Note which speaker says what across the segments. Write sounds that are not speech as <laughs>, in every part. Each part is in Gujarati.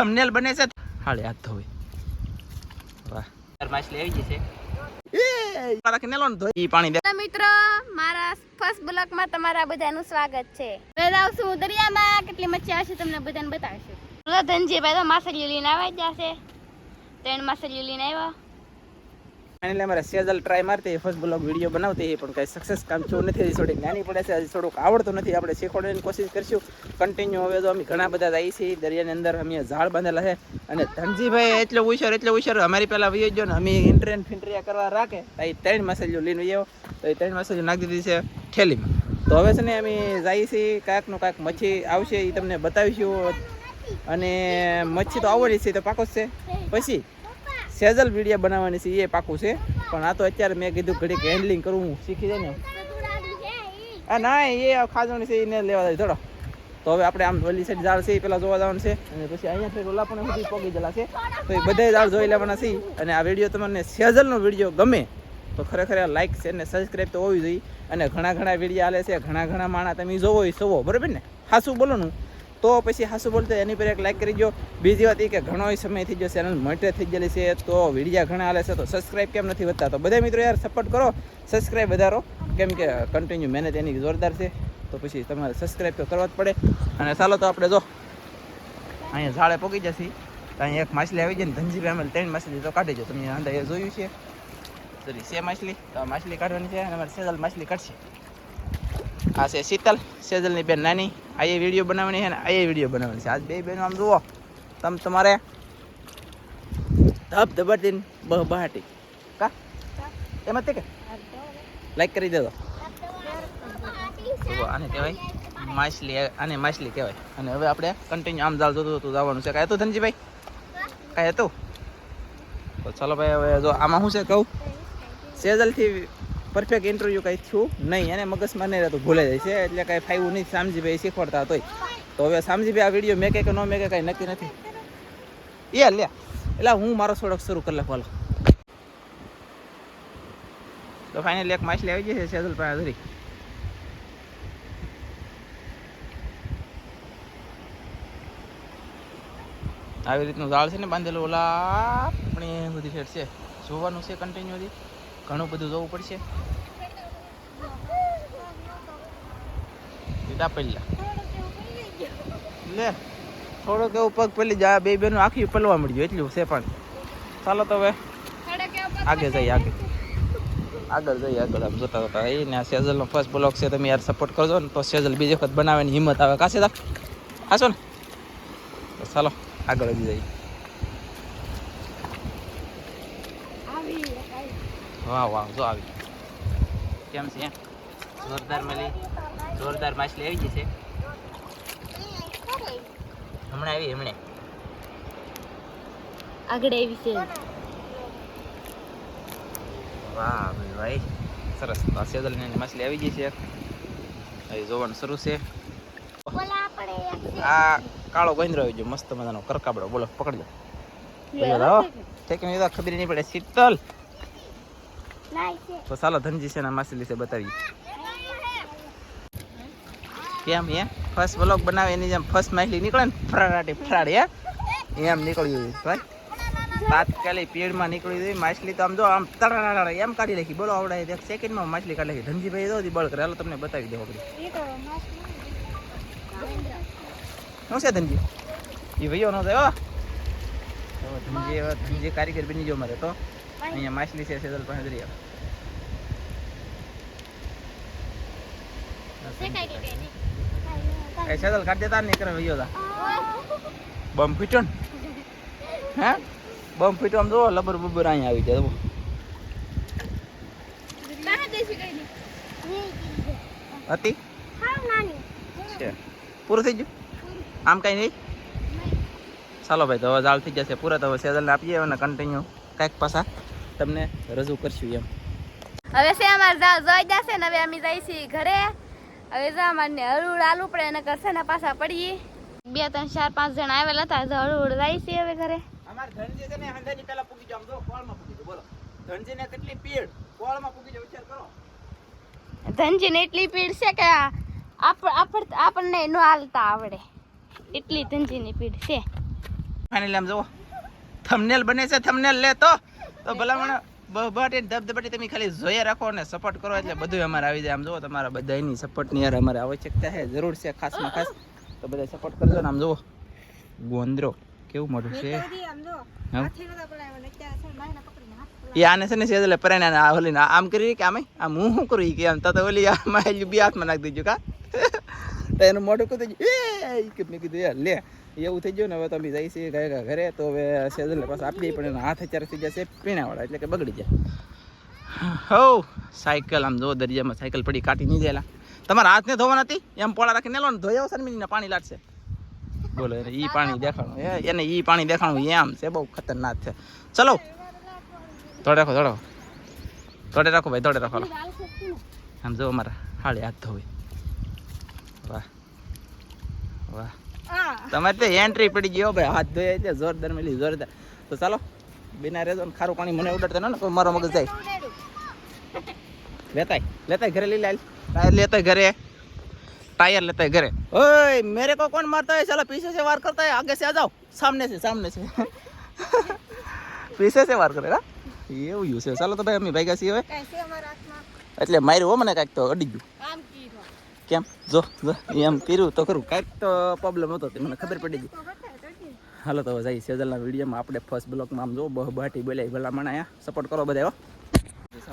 Speaker 1: થંબનેલ બને છે. હાલે હાથ ધોવે. વાહ. માછલી આવી ગઈ છે. મારા કેનેલો ને ધોઈ. ઈ પાણી દે.
Speaker 2: તો મિત્રો મારા ફર્સ્ટ બ્લોકમાં તમારા બધાનું સ્વાગત છે. જાઉં છું દરિયામાં. કેટલી મચ્છી આવશે તમને બધાને બતાવશું. ધનજીભાઈ તો લઈને આવ્યા જશે. ત્રણ માછલીઓ લઈને આવ્યા.
Speaker 1: ફાઇનલી અમારે સેજલ ટ્રાય મારતી ફર્સ્ટ બ્લોગ વીડિયો બનાવતી પણ કંઈ સક્સેસ કામ થયું નથી, હજી થોડીક નાની પડે છે હજી થોડુંક આવડતું નથી, આપણે શીખવાડવાની કોશિશ કરીશું. કન્ટિન્યુ હવે તો અમે ઘણા બધા જઈએ છીએ, દરિયાની અંદર અમે ઝાડ બાંધેલા છે. અને ધનજીભાઈ એટલો હોશિયાર એટલો હોશિયાર અમારી પહેલાં વહી ગયો ને, અમે ઇન્ટ્રેન ફિન્ટ્રિયા કરવા રાખે, તો એ ત્રણ મસાજો લઈને આવ્યો તો એ ત્રણ મસાજો નાખી દીધી છે થેલીમાં. તો હવે છે ને અમે જઈએ છીએ, કાંકનું કાંક મચ્છી આવશે, એ તમને બતાવીશું. અને મચ્છી તો આવડી છે તો પાકો જ છે. પછી સેઝલ વીડિયો બનાવવાની છે, એ પાકું છે. પણ આ તો અત્યારે મેં કીધું ઘડીક હેન્ડલિંગ કરવું શીખી જાય ને. આ ના એ ખાજવાની છે એને લેવા દે થોડો તો હવે આપણે આમ ઓલી સાઈડ ઝાડ છે, એ પેલા જોવા જવાનું છે. અને પછી અહીંયાથી ઓલાપણે સુધી પોગી ગયેલા છે. તો એ બધા ઝાડ જોઈ લેવાના છે. અને આ વીડિયો તમને સેઝલનો વીડિયો ગમે, તો ખરેખર લાઈક છે ને સબસ્ક્રાઈબ તો હોવી જોઈએ. અને ઘણા ઘણા વીડિયો આલે છે, ઘણા ઘણા માણા તમે જોવો એ જોવો બરાબર ને? હાસું બોલોનું તો પછી હાસું બોલતો, એની પર એક લાઈક કરી દો બીજી વાત એ કે ઘણો સમય થઈ ગયો ચેનલ મોટે થઈ ગયેલી છે. તો વિડીયા ઘણા આલે છે, તો સબસ્ક્રાઈબ કેમ નથી વધતા? તો બધા મિત્રો યાર સપોર્ટ કરો સબસ્ક્રાઈબ વધારો. કેમ કે કન્ટિન્યુ મહેનત એની જોરદાર છે. તો પછી તમારે સબસ્ક્રાઈબ તો કરવા જ પડે. અને ચાલો તો આપણે જો, અહીંયા ઝાડે પોગી જશે. અહીંયા એક માછલી આવી જાય ને, ધનજીભાઈ અમે ત્રણ માછલી તો કાઢી જો તમે અંદર એ જોયું છે. સોરી સે માછલી? તો માછલી કાઢવાની છે અને અમારે સેજલ માછલી કાઢશે. આ છે શીતલ, સેજલની બેન નાની. આ વીડિયો બનાવવાની છે ને આ વીડિયો બનાવવાની છે. આજ બે બહેનો આમ જુઓ. તમ તમારે ધબ ધબડતી બહ બહાટી. કા? એમાં તે કે? લાઈક કરી દેજો. આને કહેવાય માછલી, આને માછલી કહેવાય. અને હવે આપણે કન્ટિન્યુ આમ જાલ જોતું હતું જવાનું છે. કાંઈ હતું ધનજીભાઈ? કાંઈ હતું? તો ચાલો ભાઈ, હવે જો આમાં શું છે કહું? સેજલથી પરફેક્ટ ઇન્ટરવ્યૂ કંઈ થયું નહીં. એને મગજમાં નહીં રહેતું ભૂલે જાય છે. એટલે કાંઈ ફાવ્યું નહીં. સામજીભાઈ શીખવાડતા તોય. તો હવે સામજીભાઈ આ વીડિયો મેં કે ન મેં કે કાંઈ નક્કી નથી. એ લે એટલે હું મારો થોડોક શરૂ કરી લખવાલો તો ફાઇનલી એક માછલી આવી જશે સેજલ પાસે ધરી. આવી રીતનું ઝાડ છે ને બાંધેલું ઓલા આપણે સાઈડ છે. જોવાનું છે કન્ટિન્યુ હજી. ઘણું બધું જોવું પડશે. સીધા પહેલા. લે થોડોક એવું પગ પેલી જાય બે બેનું આખી પલવા મળ્યું એટલું છે પણ. ચાલો તો હવે આગળ જઈએ આગળ આગળ જઈએ આગળ આમ જોતા જોતા. એ ને આ સેઝલનો ફર્સ્ટ બ્લોક છે તમે યાર સપોર્ટ કરજો ને તો સેઝલ બીજી વખત બનાવવાની હિંમત આવે. કાશે તા હાસો ને ચાલો આગળ જઈએ. વાહ વાહ જો આવી. કેમ છે? જોરદાર મળી. જોરદાર માછલી આવી ગઈ છે. હમણાં આવી હમણે.
Speaker 2: આગળ આવી છે.
Speaker 1: વાહ ભાઈ ભાઈ. સરસ. સેદલની માછલી આવી ગઈ છે. હવે જોવાનું શરૂ છે. આ કાળો ગોંદરો આવી ગયો. મસ્ત મજાનો કરકાબડો. બોલો પકડજો ઠેકીને ખબર નહીં પડે. શીતલ. તો ચાલો ધનજી છે માછલી છે બતાવી. કેમ હે? ફર્સ્ટ બ્લોક બનાવે એની જેમ ફર્સ્ટ માછલી નીકળે ને ફરાટી ફરાડી હે? એમ નીકળ્યું ભાઈ. તાત્કાલિક પેડમાં નીકળી ગઈ. માછલી તો આમ જો આમ તરડા એમ કાઢી નાખી. બોલો આવડે એક સેકન્ડમાં માછલી કાઢી નાખી. ધનજીભાઈ દો બળ કરે હાલો તમને બતાવી દેવો બધું શું છે ધનજી? એ ભાઈઓ નો થયો ધનજી ધનજી કારીગર બની ગયો મારે તો. અહીંયા માછલી છે સેદલ પાસે જરી આવો. સેદલ કાઢ દેતા ને કરે ભૈયો તા બમ ફીટો હે? બમ ફીટો આમ જો લબર બબર અહીંયા આવી જાય. હતી? પૂરું થઈ ગયું? આમ કઈ નહીં? ચાલો ભાઈ તો હવે જાળ થઈ જશે પૂરા તો હવે સેજલને આપીએ અને કન્ટિન્યુ કાંઈક પાછા. તમને રજૂ કરશું એમ.
Speaker 2: હવે છે અમારે જા જોઈ જશે ને હવે અમે જઈ છીએ ઘરે. હવે જા અમારને હળુડ આલુ પડે એને કરશે ને પાછા પડીએ. બે ત્રણ ચાર પાંચ જણા આવેલા હતા તો હળુડ જાય છે હવે ઘરે.
Speaker 1: અમાર ધનજી છે ને હંધાની પહેલા પૂકી જાવ જો કોળમાં પૂગી જાવ બોલો. ધનજીને કેટલી પીડ? કોળમાં પૂકી જાવ વિચાર કરો.
Speaker 2: ધનજીને એટલી પીડ છે કે આપણને ન હાલતા આવડે. એટલી ધનજીની પીડ છે.
Speaker 1: ફાઇનલ આમ જુઓ. થંબનેલ બને છે થંબનેલ લે તો. તો ભલામણ બહબહાટી ધબધબાટી તમે ખાલી જોઈએ રાખો અને સપોર્ટ કરો એટલે બધું અમારે આવી જાય. આમ જુઓ તમારા બધાની સપોર્ટની યાર અમારે આવશ્યકતા છે જરૂર છે ખાસમાં ખાસ. તો બધા સપોર્ટ કરજો ને આમ જુઓ. ગોંદરો કેવું મોટું છે? એ આને છે ને છે એટલે આને આ ઓલીને આમ કરી કે આમે આમ હું શું કરું એ કે આમ તો તો ઓલી આમાં બે હાથમાં નાખી દીધું કા? <laughs> તો એનું મોઢું કું થઈ એ કે મેં કીધું યાર લે. એવું થઈ ગયું ને, હવે તો અમે જઈએ છીએ ગયા ઘરે, તો હવે સેજલ પાછા આપી દઈએ પણ એનો હાથ અત્યારે થઈ જશે પીણાવાળા, એટલે કે બગડી જાય. હો, સાયકલ, આમ જો દરિયામાં સાયકલ પડી, કાઢી નહીં જાયેલા તમારા હાથને ધોવા નથી એમ પોળા રાખીને લો ને ધોઈ આવશે ને પાણી લાટશે બોલો, એને ઈ પાણી દેખાણું એને ઈ પાણી દેખાણું એમ છે, બહુ ખતરનાક છે. ચલો. થોડે રાખો થોડે રાખો. રાખો ભાઈ થોડે રાખો. આમ જો અમારા હાળી હાથ ધોવી. વાહ. વાહ. તમારે તો એન્ટ્રી પડી ગયો ભાઈ. હાથ ધોયા છે જોરદાર મેલી જોરદાર. તો ચાલો બિના રેજો ને ખારું પાણી મને ઉડાડતા ને તો મારો મગજ જાય. લેતાય લેતાય ઘરે લઈ લાલ ટાયર લેતા ઘરે. ટાયર લેતાય ઘરે. ઓય મેરે કો કોણ મારતા હોય? ચાલો પીસે છે વાર કરતા હોય. આગે સે આ જાઓ. સામને છે સામને છે. પીસે છે વાર કરે હા? એવું યુ છે. ચાલો તો ભાઈ અમી ભાઈ ગયા હવે. એટલે માર્યું હો મને કાંઈક તો અડી ગયું. કેમ? જો જો એમ કર્યું તો ખરું. કાંઈક તો પ્રોબ્લેમ હતો તે મને ખબર પડી ગઈ. હાલો તો જઈ સેજલના વિડીયોમાં. આપણે ફર્સ્ટ બ્લોકમાં આમ જો બહુ બાટી બોલાય ભલામણ અહીંયા સપોર્ટ કરો બધા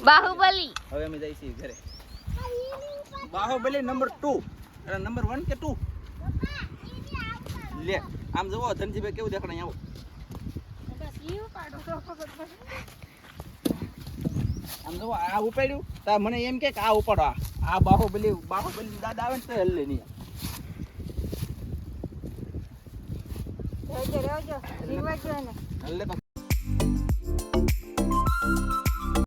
Speaker 2: બાહુબલી.
Speaker 1: હવે અમે જઈ છીએ ઘરે. Baahubali number two number one કે ટુ લે આમ જુઓ ધનજીભાઈ કેવું દેખાડે આવો. આમ તો આ ઉપાડ્યું તા મને એમ કે આ ઉપાડો આ. આ બાહુબલી બાહુબલી દાદા આવે ને તો હલ્લે નહીં. હલ્લે તો.